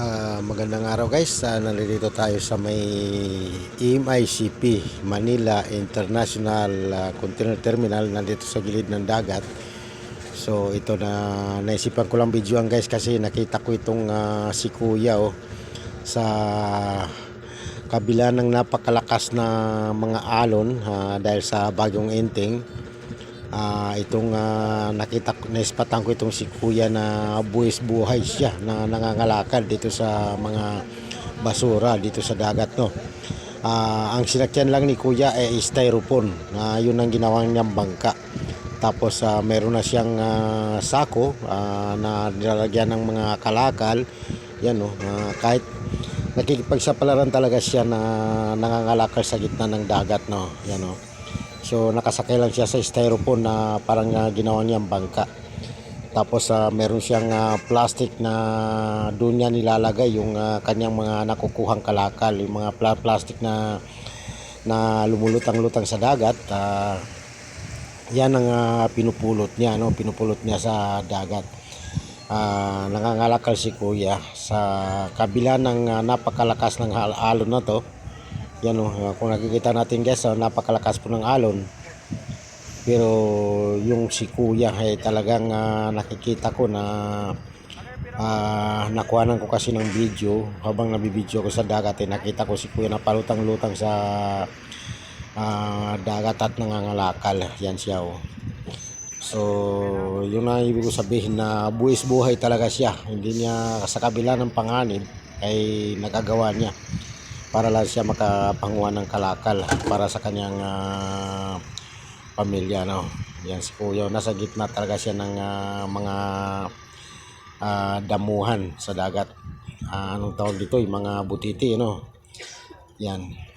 Ah, magandang araw guys. Uh, nandito tayo sa may MICP Manila International ah, Container Terminal nandito sa gilid ng dagat. So ito na naisipan ko lang videoan guys kasi nakita ko itong ah, si Kuya oh, sa kabila ng napakalakas na mga alon ah, dahil sa bagyong enteng. Ah, itong ah, nakita naispatan ko itong si Kuya na buwis buhay siya na nangangalakal dito sa mga basura dito sa dagat no. Ah, ang sinakyan lang ni Kuya ay styrofoam na yun ang ginawa niyang bangka. Tapos ah, meron na siyang ah, sako ah, na nilalagyan ng mga kalakal. Yan no, ah, kahit nakikipagsapalaran talaga siya na nangangalakal sa gitna ng dagat no. Yan no. So nakasakay lang siya sa styrofoam na parang uh, ginawa niyang bangka. Tapos ah, meron siyang ah, plastic na doon niya nilalagay yung ah, kanyang mga nakukuhang kalakal, yung mga pla- plastic na na lumulutang-lutang sa dagat. ah, yan ang ah, pinupulot niya, no? pinupulot niya sa dagat. Ah, nangangalakal si Kuya sa kabila ng ah, napakalakas ng hal- alon na to. Yan o, kung nakikita natin guys, ah, napakalakas po ng alon. Pero yung si kuya ay talagang ah, nakikita ko na ah, nakuhanan ko kasi ng video habang nabibideo ko sa dagat eh, nakita ko si kuya na palutang-lutang sa ah, dagat at nangangalakal. Yan siya o. So, yun na ibig ko sabihin na buwis buhay talaga siya. Hindi niya sa kabila ng panganib ay nagagawa niya para lang siya makapanguha ng kalakal para sa kanyang ah, pamilya no? Yan si kuya. Nasa gitna talaga siya ng ah, mga ah, damuhan sa dagat. Ah, anong tawag dito? Yung mga butiti no? Yan